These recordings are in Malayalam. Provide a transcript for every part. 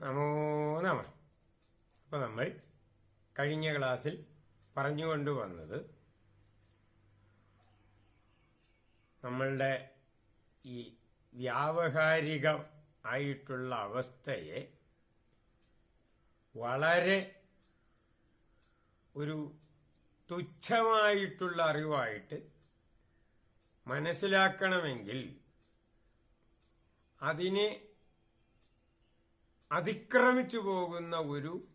നമോ നമ. അപ്പം നമ്മൾ കഴിഞ്ഞ ക്ലാസ്സിൽ പറഞ്ഞുകൊണ്ട് വന്നത് നമ്മളുടെ ഈ വ്യാവഹാരിക ആയിട്ടുള്ള അവസ്ഥയെ വളരെ ഒരു തുച്ഛമായിട്ടുള്ള അറിവായിട്ട് മനസ്സിലാക്കണമെങ്കിൽ അതിനെ അതിക്രമിച്ചു പോകുന്ന ഒരു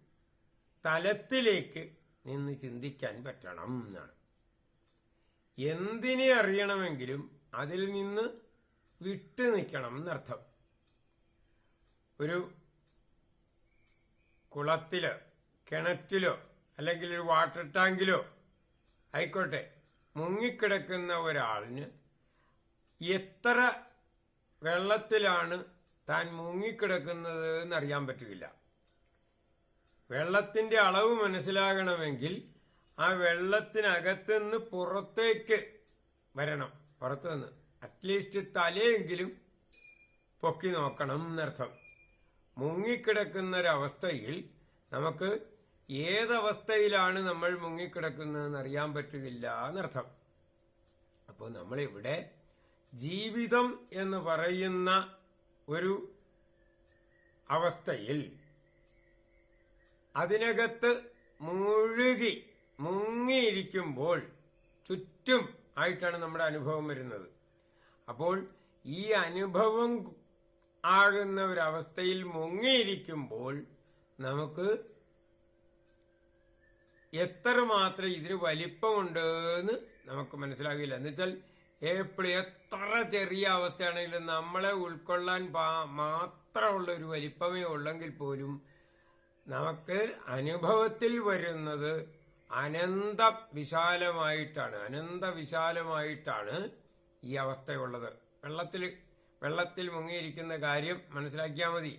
തലത്തിലേക്ക് നിന്ന് ചിന്തിക്കാൻ പറ്റണം എന്നാണ്. എന്തിനെ അറിയണമെങ്കിലും അതിൽ നിന്ന് വിട്ടു നിൽക്കണം എന്നർത്ഥം. ഒരു കുളത്തിലോ കിണറ്റിലോ അല്ലെങ്കിൽ ഒരു വാട്ടർ ടാങ്കിലോ ആയിക്കോട്ടെ മുങ്ങിക്കിടക്കുന്ന ഒരാളിന് എത്ര വെള്ളത്തിലാണ് താൻ മുങ്ങിക്കിടക്കുന്നത് എന്നറിയാൻ പറ്റില്ല. വെള്ളത്തിന്റെ അളവ് മനസ്സിലാകണമെങ്കിൽ ആ വെള്ളത്തിനകത്തുനിന്ന് പുറത്തേക്ക് വരണം. പുറത്തുനിന്ന്. അറ്റ്ലീസ്റ്റ് തലയെങ്കിലും പൊക്കി നോക്കണം എന്നർത്ഥം. മുങ്ങിക്കിടക്കുന്നൊരവസ്ഥയിൽ നമുക്ക് ഏതവസ്ഥയിലാണ് നമ്മൾ മുങ്ങിക്കിടക്കുന്നതെന്ന് അറിയാൻ പറ്റുകയില്ല എന്നർത്ഥം. അപ്പോൾ നമ്മളിവിടെ? ജീവിതം എന്ന് പറയുന്ന ഒരു അവസ്ഥയിൽ അതിനകത്ത് മുഴുകി മുങ്ങിയിരിക്കുമ്പോൾ ചുറ്റും ആയിട്ടാണ് നമ്മുടെ അനുഭവം വരുന്നത്. അപ്പോൾ ഈ അനുഭവം ആകുന്ന ഒരവസ്ഥയിൽ മുങ്ങിയിരിക്കുമ്പോൾ നമുക്ക് എത്രമാത്രം ഇതിന് വലിപ്പമുണ്ട് എന്ന് നമുക്ക് മനസ്സിലാകില്ല. എന്നുവെച്ചാൽ എപ്പോഴും എത്ര ചെറിയ അവസ്ഥയാണെങ്കിലും നമ്മളെ ഉൾക്കൊള്ളാൻ മാത്രമുള്ള ഒരു വലിപ്പമേ ഉള്ളെങ്കിൽ പോലും നമുക്ക് അനുഭവത്തിൽ വരുന്നത് അനന്ത വിശാലമായിട്ടാണ് അനന്ത വിശാലമായിട്ടാണ് ഈ അവസ്ഥയുള്ളത്. വെള്ളത്തിൽ വെള്ളത്തിൽ മുങ്ങിയിരിക്കുന്ന കാര്യം മനസ്സിലാക്കിയാൽ മതി.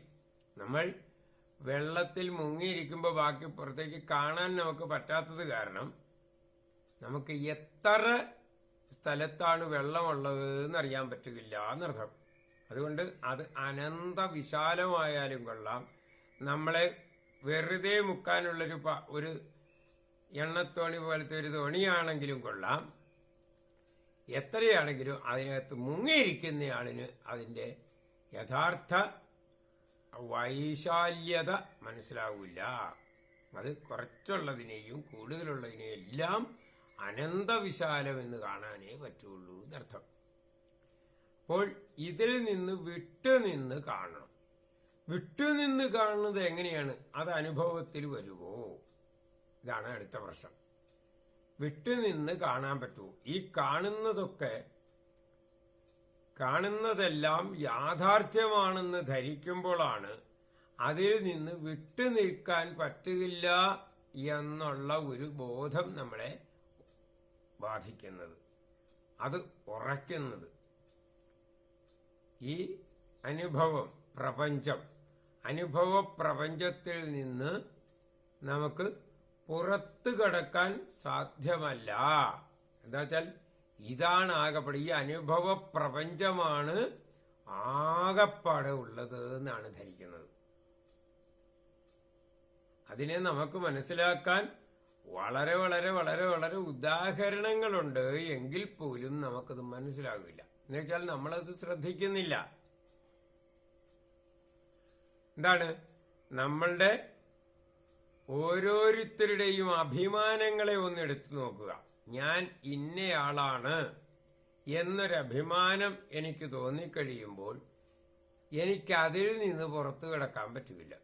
നമ്മൾ വെള്ളത്തിൽ മുങ്ങിയിരിക്കുമ്പോൾ ബാക്കി പുറത്തേക്ക് കാണാൻ നമുക്ക് പറ്റാത്തത് കാരണം നമുക്ക് എത്ര സ്ഥലത്താണ് വെള്ളമുള്ളത് എന്നറിയാൻ പറ്റുകയില്ല എന്നർത്ഥം. അതുകൊണ്ട് അത് അനന്ത വിശാലമായാലും കൊള്ളാം. നമ്മളെ വെറുതെ മുക്കാനുള്ളൊരു ഒരു എണ്ണത്തോണി പോലത്തെ ഒരു തോണിയാണെങ്കിലും കൊള്ളാം. എത്രയാണെങ്കിലും അതിനകത്ത് മുങ്ങിയിരിക്കുന്നയാളിന് അതിന്റെ യഥാർത്ഥ വൈശാല്യത മനസ്സിലാവില്ല. അത് കുറച്ചുള്ളതിനെയും കൂടുതലുള്ളതിനെയും എല്ലാം അനന്തവിശാലം എന്ന് കാണാനേ പറ്റുള്ളൂ എന്നർത്ഥം. അപ്പോൾ ഇതിൽ നിന്ന് വിട്ടുനിന്ന് കാണണം. വിട്ടുനിന്ന് കാണുന്നത് എങ്ങനെയാണ്? അത് അനുഭവത്തിൽ വരുമോ? ഇതാണ് അടുത്ത പ്രശ്നം. വിട്ടുനിന്ന് കാണാൻ പറ്റുമോ ഈ കാണുന്നതൊക്കെ കാണുന്നതെല്ലാം യാഥാർത്ഥ്യമാണെന്ന് ധരിക്കുമ്പോഴാണ് അതിൽ നിന്ന് വിട്ടു നിൽക്കാൻ പറ്റുകയില്ല എന്നുള്ള ഒരു ബോധം നമ്മളെ ബാധിക്കുന്നത്. അത് ഉറയ്ക്കുന്നത്. ഈ അനുഭവം പ്രപഞ്ചം അനുഭവ പ്രപഞ്ചത്തിൽ നിന്ന് നമുക്ക് പുറത്തു കിടക്കാൻ സാധ്യമല്ല. എന്താ വെച്ചാൽ ഇതാണ് ആകപ്പാട് ഈ അനുഭവ പ്രപഞ്ചമാണ് ആകപ്പാടെ ഉള്ളത് എന്നാണ് ധരിക്കുന്നത്. അതിനെ നമുക്ക് മനസ്സിലാക്കാൻ വളരെ വളരെ വളരെ വളരെ ഉദാഹരണങ്ങളുണ്ട്. എങ്കിൽ പോലും നമുക്കത് മനസ്സിലാകില്ല എന്ന് വെച്ചാൽ നമ്മളത് ശ്രദ്ധിക്കുന്നില്ല. എന്താണ്? നമ്മളുടെ ഓരോരുത്തരുടെയും അഭിമാനങ്ങളെ ഒന്ന് എടുത്തു നോക്കുക. ഞാൻ ഇന്നയാളാണ് എന്നൊരു അഭിമാനം എനിക്ക് തോന്നിക്കഴിയുമ്പോൾ എനിക്കതിൽ നിന്ന് പുറത്തു കിടക്കാൻ പറ്റില്ല.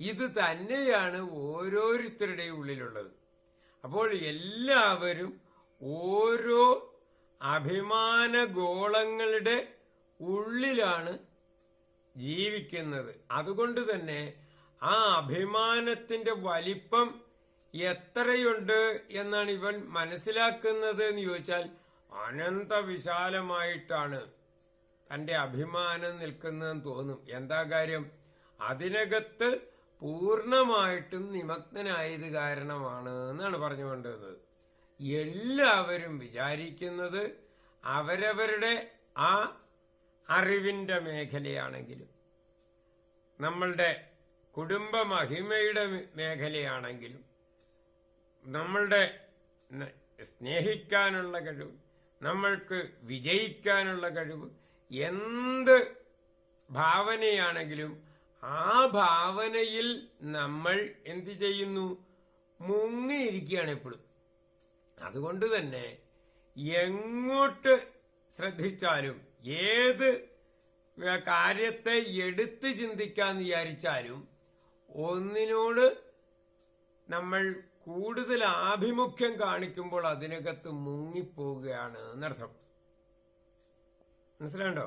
ഇത് തന്നെയാണ് ഓരോരുത്തരുടെയും ഉള്ളിലുള്ളത്. അപ്പോൾ എല്ലാവരും ഓരോ അഭിമാന ഗോളങ്ങളുടെ ഉള്ളിലാണ് ജീവിക്കുന്നത്. അതുകൊണ്ട് തന്നെ ആ അഭിമാനത്തിന്റെ വലിപ്പം എത്രയുണ്ട് എന്നാണ് ഇവൻ മനസ്സിലാക്കുന്നത് എന്ന് ചോദിച്ചാൽ അനന്ത വിശാലമായിട്ടാണ് തന്റെ അഭിമാനം നിൽക്കുന്നതെന്ന് തോന്നും. എന്താ കാര്യം? അതിനകത്ത് പൂർണമായിട്ടും നിമഗ്നനായത് കാരണമാണ് എന്നാണ് പറഞ്ഞുകൊണ്ടത് എല്ലാവരും വിചാരിക്കുന്നത് അവരവരുടെ ആ അറിവിന്റെ മേഖലയാണെങ്കിലും നമ്മളുടെ കുടുംബ മഹിമയുടെ മേഖലയാണെങ്കിലും നമ്മളുടെ സ്നേഹിക്കാനുള്ള കഴിവ് നമ്മൾക്ക് വിജയിക്കാനുള്ള കഴിവ് എന്ത് ഭാവനയാണെങ്കിലും ആ ഭാവനയിൽ നമ്മൾ എന്തു ചെയ്യുന്നു? മുങ്ങിയിരിക്കുകയാണ് എപ്പോഴും. അതുകൊണ്ട് തന്നെ എങ്ങോട്ട് ശ്രദ്ധിച്ചാലും ഏത് കാര്യത്തെ എടുത്ത് ചിന്തിക്കാന്ന് വിചാരിച്ചാലും ഒന്നിനോട് നമ്മൾ കൂടുതൽ ആഭിമുഖ്യം കാണിക്കുമ്പോൾ അതിനകത്ത് മുങ്ങിപ്പോവുകയാണ് എന്നർത്ഥം. മനസ്സിലാണ്ടോ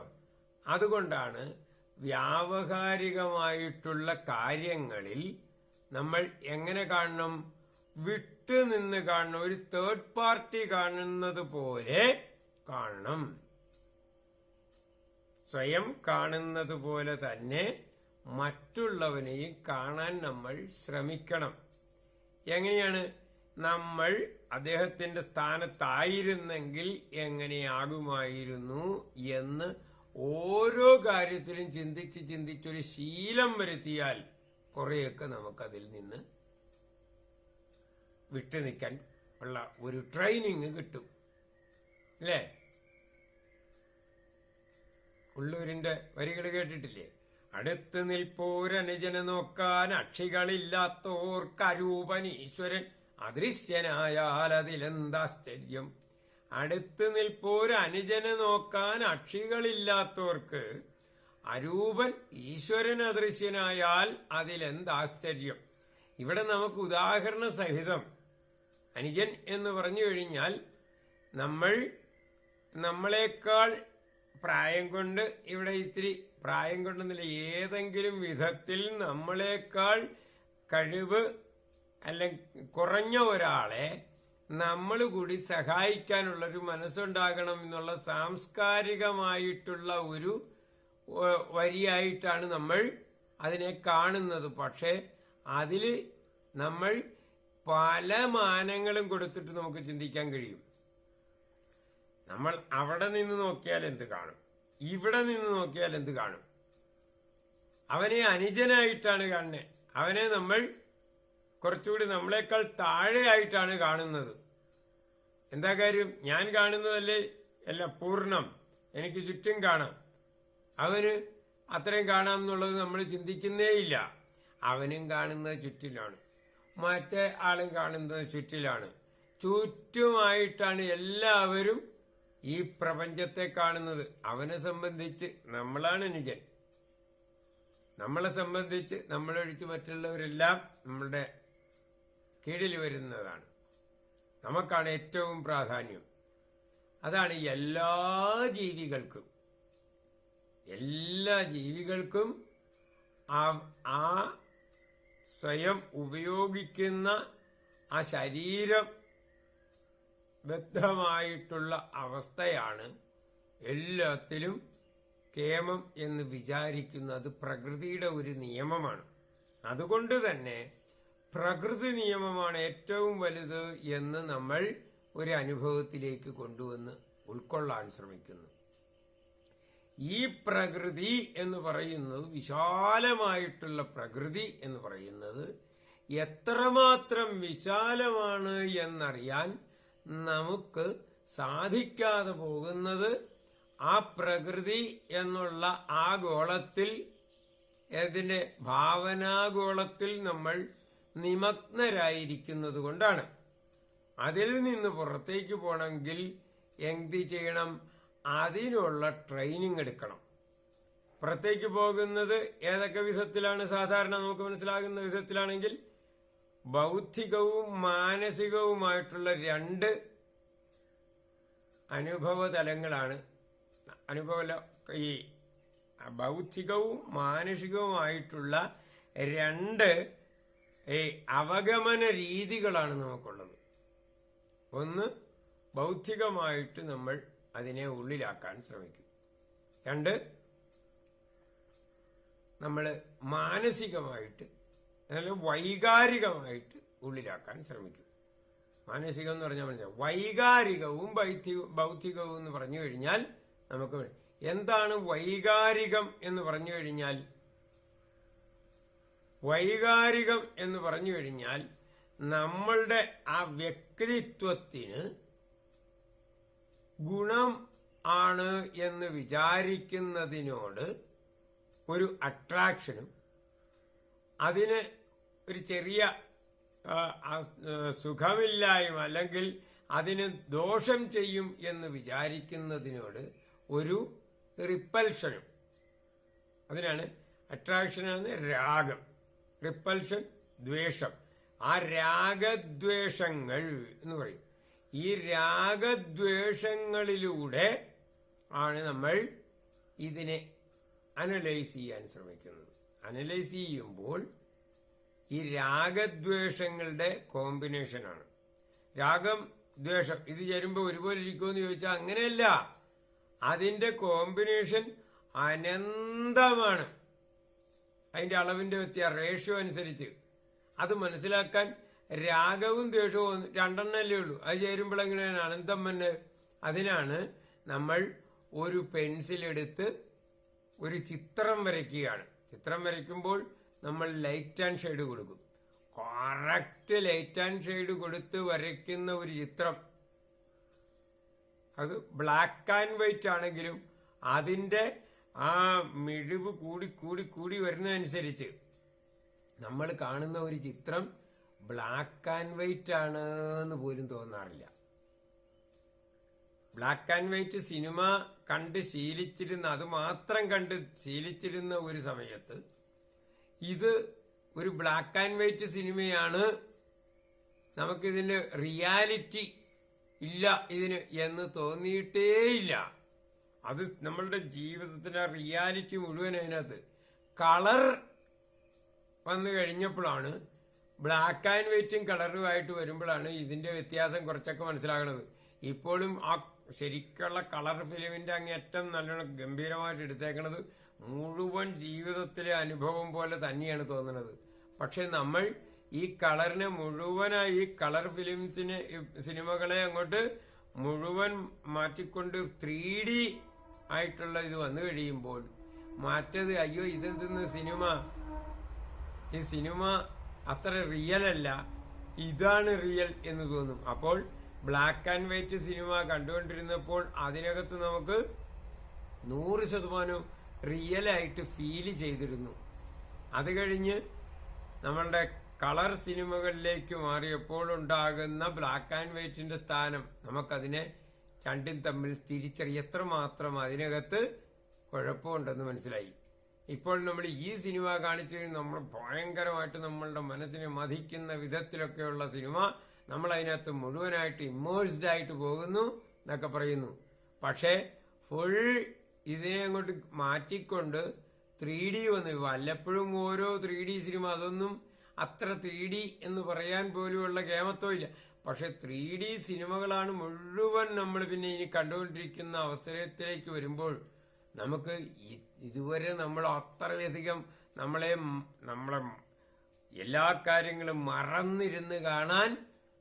അതുകൊണ്ടാണ് വ്യാവഹാരികമായിട്ടുള്ള കാര്യങ്ങളിൽ നമ്മൾ എങ്ങനെ കാണണം? വിട്ടു നിന്ന് കാണണം. ഒരു തേർഡ് പാർട്ടി കാണുന്നത് പോലെ കാണണം. സ്വയം കാണുന്നത് പോലെ തന്നെ മറ്റുള്ളവനെയും കാണാൻ നമ്മൾ ശ്രമിക്കണം. എങ്ങനെയാണ്? നമ്മൾ അദ്ദേഹത്തിന്റെ സ്ഥാനത്തായിരുന്നെങ്കിൽ എങ്ങനെയാകുമായിരുന്നു എന്ന് ഓരോ കാര്യത്തിലും ചിന്തിച്ച് ചിന്തിച്ചൊരു ശീലം വരുത്തിയാൽ കുറേയൊക്കെ നമുക്കതിൽ നിന്ന് വിട്ടു നിൽക്കാൻ ഉള്ള ഒരു ട്രെയിനിങ് കിട്ടും. അല്ലേ? ഉള്ളൂരിന്റെ വരികൾ കേട്ടിട്ടില്ലേ? അടുത്ത് നിൽപ്പോരനുജനെ നോക്കാൻ അക്ഷികളില്ലാത്തോർക്കരൂപൻ ഈശ്വരൻ അദൃശ്യനായാൽ അതിലെന്താശ്ചര്യം? അടുത്ത് നിൽപ്പോര് അനുജനെ നോക്കാൻ അക്ഷികളില്ലാത്തവർക്ക് അരൂപൻ ഈശ്വരൻ അദൃശ്യനായാൽ അതിലെന്താശ്ചര്യം ഇവിടെ നമുക്ക് ഉദാഹരണ സഹിതം അനുജൻ എന്ന് പറഞ്ഞു കഴിഞ്ഞാൽ നമ്മൾ നമ്മളെക്കാൾ പ്രായം കൊണ്ട് ഇവിടെ ഇത്തിരി പ്രായം കൊണ്ടെന്നില്ല ഏതെങ്കിലും വിധത്തിൽ നമ്മളെക്കാൾ കഴിവ് അല്ലെങ്കിൽ കുറഞ്ഞ ഒരാളെ നമ്മൾ കൂടി സഹായിക്കാനുള്ളൊരു മനസ്സുണ്ടാകണം എന്നുള്ള സാംസ്കാരികമായിട്ടുള്ള ഒരു വരിയായിട്ടാണ് നമ്മൾ അതിനെ കാണുന്നത്. പക്ഷേ അതിൽ നമ്മൾ പല മാനങ്ങളും കൊടുത്തിട്ട് നമുക്ക് ചിന്തിക്കാൻ കഴിയും. നമ്മൾ അവിടെ നിന്ന് നോക്കിയാൽ എന്ത് കാണും? ഇവിടെ നിന്ന് നോക്കിയാൽ എന്ത് കാണും? അവനെ അനുജനായിട്ടാണ് കാണുന്നത് അവനെ നമ്മൾ കുറച്ചുകൂടി നമ്മളെക്കാൾ താഴെയായിട്ടാണ് കാണുന്നത്. എന്താ കാര്യം? ഞാൻ കാണുന്നതല്ലേ? അല്ല പൂർണം. എനിക്ക് ചുറ്റും കാണാം. അവന് അത്രയും കാണാം എന്നുള്ളത് നമ്മൾ ചിന്തിക്കുന്നേയില്ല അവനും കാണുന്നത് ചുറ്റിലാണ്. മറ്റേ ആളും കാണുന്നത് ചുറ്റിലാണ്. ചുറ്റുമായിട്ടാണ് എല്ലാവരും ഈ പ്രപഞ്ചത്തെ കാണുന്നത്. അവനെ സംബന്ധിച്ച് നമ്മളാണ് അനുജൻ. നമ്മളെ സംബന്ധിച്ച് നമ്മളൊഴിച്ച് മറ്റുള്ളവരെല്ലാം നമ്മളുടെ കീഴിൽ വരുന്നതാണ്. നമുക്കാണ് ഏറ്റവും പ്രാധാന്യം. അതാണ് എല്ലാ ജീവികൾക്കും. എല്ലാ ജീവികൾക്കും ആ- സ്വയം ഉപയോഗിക്കുന്ന ആ ശരീരം ബദ്ധമായിട്ടുള്ള അവസ്ഥയാണ് എല്ലാത്തിലും കേമം എന്ന് വിചാരിക്കുന്നത് പ്രകൃതിയുടെ ഒരു നിയമമാണ്. അതുകൊണ്ട് തന്നെ പ്രകൃതി നിയമമാണ് ഏറ്റവും വലുത് എന്ന് നമ്മൾ ഒരു അനുഭവത്തിലേക്ക് കൊണ്ടുവന്ന് ഉൾക്കൊള്ളാൻ ശ്രമിക്കുന്നു. ഈ പ്രകൃതി എന്ന് പറയുന്നത് വിശാലമായിട്ടുള്ള പ്രകൃതി എന്ന് പറയുന്നത് എത്രമാത്രം വിശാലമാണ് എന്നറിയാൻ നമുക്ക് സാധിക്കാതെ പോകുന്നത് ആ പ്രകൃതി എന്നുള്ള ആ ഗോളത്തിൽ ഇതിന്റെ ഭാവനാഗോളത്തിൽ നമ്മൾ നിമഗ്നരായിരിക്കുന്നത് കൊണ്ടാണ് അതിൽ നിന്ന് പുറത്തേക്ക് പോകണമെങ്കിൽ എന്ത് ചെയ്യണം? അതിനുള്ള ട്രെയിനിങ് എടുക്കണം. പുറത്തേക്ക് പോകുന്നത് ഏതൊക്കെ വിധത്തിലാണ്? സാധാരണ നമുക്ക് മനസ്സിലാകുന്ന വിധത്തിലാണെങ്കിൽ ബൗദ്ധികവും മാനസികവുമായിട്ടുള്ള രണ്ട് അനുഭവ തലങ്ങളാണ്. ഈ ബൗദ്ധികവും മാനസികവുമായിട്ടുള്ള രണ്ട് ഈ അവഗമന രീതികളാണ് നമുക്കുള്ളത്. ഒന്ന് ബൗദ്ധികമായിട്ട് നമ്മൾ അതിനെ ഉള്ളിലാക്കാൻ ശ്രമിക്കും. രണ്ട് നമ്മൾ മാനസികമായിട്ട് അതായത് വൈകാരികമായിട്ട് ഉള്ളിലാക്കാൻ ശ്രമിക്കും. മാനസികം എന്ന് പറഞ്ഞാൽ മനസ്സിലാവും. വൈകാരികവും ബൗദ്ധിക ബൗദ്ധികവും എന്ന് പറഞ്ഞു കഴിഞ്ഞാൽ നമുക്ക് എന്താണ് വൈകാരികം എന്ന് പറഞ്ഞു കഴിഞ്ഞാൽ? വൈകാരികം എന്ന് പറഞ്ഞു കഴിഞ്ഞാൽ നമ്മളുടെ ആ വ്യക്തിത്വത്തിന് ഗുണം ആണ് എന്ന് വിചാരിക്കുന്നതിനോട് ഒരു അട്രാക്ഷനും അതിന് ഒരു ചെറിയ സുഖമില്ലായ്മ അല്ലെങ്കിൽ അതിന് ദോഷം ചെയ്യും എന്ന് വിചാരിക്കുന്നതിനോട് ഒരു റിപ്പൽഷനും അതിനാണ് അട്രാക്ഷനാണ് രാഗം. റിപ്പൽഷൻ ദ്വേഷം. ആ രാഗദ്വേഷങ്ങൾ എന്ന് പറയും. ഈ രാഗദ്വേഷങ്ങളിലൂടെ ആണ് നമ്മൾ ഇതിനെ അനലൈസ് ചെയ്യാൻ ശ്രമിക്കുന്നത്. അനലൈസ് ചെയ്യുമ്പോൾ ഈ രാഗദ്വേഷങ്ങളുടെ കോമ്പിനേഷനാണ് രാഗം ദ്വേഷം ഇത് ചേരുമ്പോൾ ഒരുപോലെ ഇരിക്കുമെന്ന് ചോദിച്ചാൽ അങ്ങനെയല്ല. അതിന്റെ കോമ്പിനേഷൻ അനന്തമാണ്. അതിന്റെ അളവിന്റെ വ്യത്യാസം റേഷ്യോ അനുസരിച്ച്. അത് മനസ്സിലാക്കാൻ രാഗവും ദ്വേഷവും രണ്ടെണ്ണല്ലേ ഉള്ളൂ. അത് ചേരുമ്പോൾ എങ്ങനെയാണ്? അനന്തം തന്നെ അതിനാണ് നമ്മൾ ഒരു പെൻസിലെടുത്ത് ഒരു ചിത്രം വരയ്ക്കുകയാണ്. ചിത്രം വരയ്ക്കുമ്പോൾ നമ്മൾ ലൈറ്റ് ആൻഡ് ഷെയ്ഡ് കൊടുക്കും. കറക്റ്റ് ലൈറ്റ് ആൻഡ് ഷെയ്ഡ് കൊടുത്ത് വരയ്ക്കുന്ന ഒരു ചിത്രം. അത് ബ്ലാക്ക് ആൻഡ് വൈറ്റ് ആണെങ്കിലും അതിന്റെ ആ മിഴിവ് കൂടി കൂടി കൂടി വരുന്നതനുസരിച്ച് നമ്മൾ കാണുന്ന ഒരു ചിത്രം ബ്ലാക്ക് ആൻഡ് വൈറ്റ് ആണ് എന്ന് പോലും തോന്നാറില്ല. ബ്ലാക്ക് ആൻഡ് വൈറ്റ് സിനിമ കണ്ട് ശീലിച്ചിരുന്ന അത് മാത്രം കണ്ട് ശീലിച്ചിരുന്ന ഒരു സമയത്ത് ഇത് ഒരു ബ്ലാക്ക് ആൻഡ് വൈറ്റ് സിനിമയാണ്. നമുക്കിതിന് റിയാലിറ്റി ഇല്ല ഇതിന് എന്ന് തോന്നിയിട്ടേയില്ല. അത് നമ്മളുടെ ജീവിതത്തിന്റെ റിയാലിറ്റി മുഴുവൻ അതിനകത്ത്. കളർ വന്നു കഴിഞ്ഞപ്പോഴാണ് ബ്ലാക്ക് ആൻഡ് വൈറ്റും കളറുമായിട്ട് വരുമ്പോഴാണ് ഇതിന്റെ വ്യത്യാസം കുറച്ചൊക്കെ മനസ്സിലാകുന്നത്. ഇപ്പോഴും ആ ശരിക്കുള്ള കളർ ഫിലിമിന്റെ അങ്ങേറ്റം നല്ലോണം ഗംഭീരമായിട്ട് എടുത്തേക്കണത് മുഴുവൻ ജീവിതത്തിലെ അനുഭവം പോലെ തന്നെയാണ് തോന്നുന്നത്. പക്ഷേ നമ്മൾ ഈ കളറിനെ മുഴുവനായി ഈ കളർ ഫിലിംസിനെ സിനിമകളെ അങ്ങോട്ട് മുഴുവൻ മാറ്റിക്കൊണ്ട് ത്രീ ഡി ആയിട്ടുള്ള ഇത് വന്നു കഴിയുമ്പോൾ മാറ്റത് അയ്യോ ഇതെന്തെന്ന് സിനിമ? ഈ സിനിമ അത്ര റിയൽ അല്ല. ഇതാണ് റിയൽ എന്ന് തോന്നും. അപ്പോൾ ബ്ലാക്ക് ആൻഡ് വൈറ്റ് സിനിമ കണ്ടുകൊണ്ടിരുന്നപ്പോൾ അതിനകത്ത് നമുക്ക് നൂറ് ശതമാനം റിയലായിട്ട് ഫീൽ ചെയ്തിരുന്നു. അത് കഴിഞ്ഞ് നമ്മളുടെ കളർ സിനിമകളിലേക്ക് മാറിയപ്പോൾ ഉണ്ടാകുന്ന ബ്ലാക്ക് ആൻഡ് വൈറ്റിന്റെ സ്ഥാനം നമുക്കതിനെ രണ്ടും തമ്മിൽ തിരിച്ചറിയത്ര മാത്രം അതിനകത്ത് കുഴപ്പമുണ്ടെന്ന് മനസ്സിലായി. ഇപ്പോൾ നമ്മൾ ഈ സിനിമ കാണിച്ചതിന് നമ്മൾ ഭയങ്കരമായിട്ട് നമ്മളുടെ മനസ്സിനെ മതിക്കുന്ന വിധത്തിലൊക്കെയുള്ള സിനിമ നമ്മൾ അതിനകത്ത് മുഴുവനായിട്ട് ഇമ്മേഴ്സ്ഡ് ആയിട്ട് പോകുന്നു എന്നൊക്കെ പറയുന്നു. പക്ഷേ ഫുൾ ഇതിനെ അങ്ങോട്ട് മാറ്റിക്കൊണ്ട് ത്രീ ഡി വന്നു. വല്ലപ്പോഴും ഓരോ ത്രീ ഡി സിനിമ അതൊന്നും അത്ര ത്രീ ഡി എന്ന് പറയാൻ പോലുമുള്ള കേമത്വം ഇല്ല പക്ഷെ ത്രീ ഡി സിനിമകളാണ് മുഴുവൻ നമ്മൾ പിന്നെ ഇനി കണ്ടുകൊണ്ടിരിക്കുന്ന അവസരത്തിലേക്ക് വരുമ്പോൾ നമുക്ക് ഇതുവരെ നമ്മൾ അത്രയധികം നമ്മളെ നമ്മളെ എല്ലാ കാര്യങ്ങളും മറന്നിരുന്ന് കാണാൻ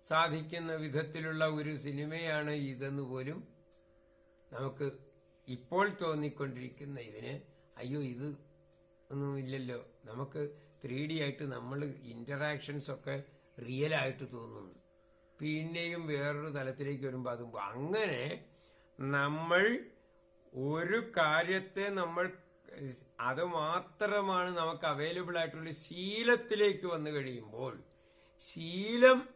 സാധിക്കുന്ന വിധത്തിലുള്ള ഒരു സിനിമയാണ് ഇതെന്ന് പോലും നമുക്ക് ഇപ്പോൾ തോന്നിക്കൊണ്ടിരിക്കുന്ന ഇതിന് അയ്യോ ഇത് ഒന്നുമില്ലല്ലോ നമുക്ക് ത്രീ ഡി ആയിട്ട് നമ്മൾ ഇന്ററാക്ഷൻസൊക്കെ റിയലായിട്ട് തോന്നുന്നു. പിന്നെയും വേറൊരു തലത്തിലേക്ക് വരുമ്പോൾ അതും അങ്ങനെ നമ്മൾ ഒരു കാര്യത്തെ നമ്മൾ അത് മാത്രമാണ് നമുക്ക് അവൈലബിൾ ആയിട്ടുള്ള ശീലത്തിലേക്ക് വന്നു കഴിയുമ്പോൾ ശീലം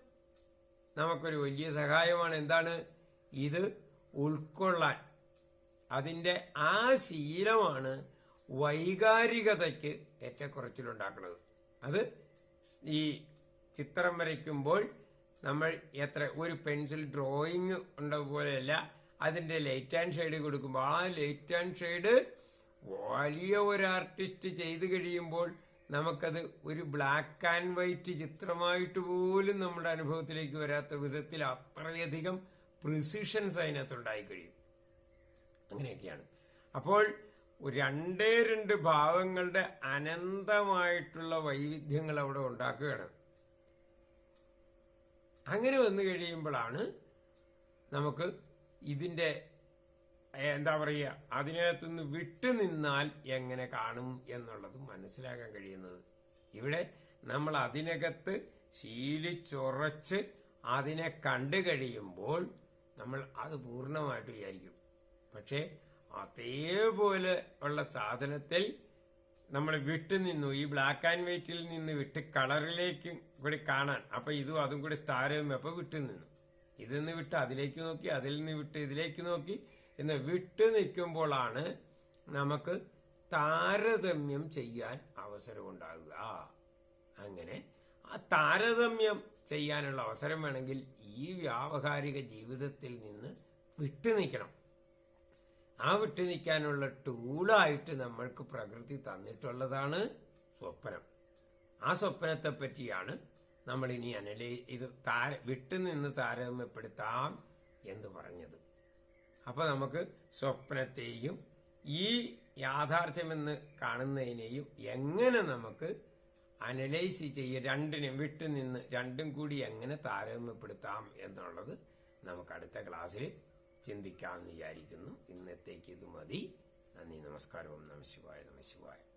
നമുക്കൊരു വലിയ സഹായമാണ്. എന്താണ്? ഇത് ഉൾക്കൊള്ളാൻ. അതിന്റെ ആ ശീലമാണ് വൈകാരികതയ്ക്ക് ഏറ്റക്കുറച്ചിലുണ്ടാക്കുന്നത്. അത് ഈ ചിത്രം വരയ്ക്കുമ്പോൾ നമ്മൾ എത്ര ഒരു പെൻസിൽ ഡ്രോയിങ് ഉണ്ട പോലെയല്ല അതിന്റെ ലൈറ്റ് ആൻഡ് ഷെയ്ഡ് കൊടുക്കുമ്പോൾ ആ ലൈറ്റ് ആൻഡ് ഷെയ്ഡ് വലിയ ഒരു ആർട്ടിസ്റ്റ് ചെയ്തു കഴിയുമ്പോൾ നമുക്കത് ഒരു ബ്ലാക്ക് ആൻഡ് വൈറ്റ് ചിത്രമായിട്ട് പോലും നമ്മുടെ അനുഭവത്തിലേക്ക് വരാത്ത വിധത്തിൽ അത്രയധികം പ്രിസിഷൻസ് അതിനകത്തുണ്ടായി കഴിയും. അങ്ങനെയൊക്കെയാണ്. അപ്പോൾ രണ്ടേ രണ്ട് ഭാവങ്ങളുടെ അനന്തമായിട്ടുള്ള വൈവിധ്യങ്ങൾ അവിടെ ഉണ്ടാക്കുകയാണ്. അങ്ങനെ വന്നു കഴിയുമ്പോഴാണ് നമുക്ക് ഇതിന്റെ എന്താ പറയുക അതിനകത്തു നിന്ന് വിട്ടു നിന്നാൽ എങ്ങനെ കാണും എന്നുള്ളത് മനസ്സിലാക്കാൻ കഴിയുന്നത്. ഇവിടെ നമ്മൾ അതിനകത്ത് ശീലിച്ചുറച്ച് അതിനെ കണ്ടു കഴിയുമ്പോൾ നമ്മൾ അത് പൂർണമായിട്ട് വിചാരിക്കും. പക്ഷേ അതേപോലെ ഉള്ള സാധനത്തിൽ നമ്മൾ വിട്ടു നിന്നു. ഈ ബ്ലാക്ക് ആൻഡ് വൈറ്റിൽ നിന്ന് വിട്ട് കളറിലേക്ക് കൂടി കാണാൻ. അപ്പൊ ഇതും അതും കൂടി താരവും അപ്പൊ വിട്ടു നിന്നു. ഇതിൽ നിന്ന് വിട്ട് അതിലേക്ക് നോക്കി അതിൽ നിന്ന് വിട്ട് ഇതിലേക്ക് നോക്കി എന്ന് വിട്ടു നിൽക്കുമ്പോഴാണ് നമുക്ക് താരതമ്യം ചെയ്യാൻ അവസരം അവസരമുണ്ടാകുക അങ്ങനെ ആ താരതമ്യം ചെയ്യാനുള്ള അവസരം വേണമെങ്കിൽ ഈ വ്യാവഹാരിക ജീവിതത്തിൽ നിന്ന് വിട്ടു നിൽക്കണം. ആ വിട്ടു നിൽക്കാനുള്ള ടൂളായിട്ട് നമ്മൾക്ക് പ്രകൃതി തന്നിട്ടുള്ളതാണ് സ്വപ്നം. ആ സ്വപ്നത്തെ പറ്റിയാണ് നമ്മൾ ഇനി അനലൈ ഇത് താര വിട്ടുനിന്ന് താരതമ്യപ്പെടുത്താം എന്ന് പറഞ്ഞത്. അപ്പൊ നമുക്ക് സ്വപ്നത്തെയും ഈ യാഥാർത്ഥ്യമെന്ന് കാണുന്നതിനെയും എങ്ങനെ നമുക്ക് അനലൈസ് ചെയ്യ രണ്ടിനും വിട്ടുനിന്ന് രണ്ടും കൂടി എങ്ങനെ താരതമ്യപ്പെടുത്താം എന്നുള്ളത് നമുക്ക് അടുത്ത ക്ലാസ്സിൽ ചിന്തിക്കാമെന്ന് വിചാരിക്കുന്നു. ഇന്നത്തേക്ക് ഇത് മതി. നന്ദി നമസ്കാരം നമ ശിവായ നമ ശിവായ.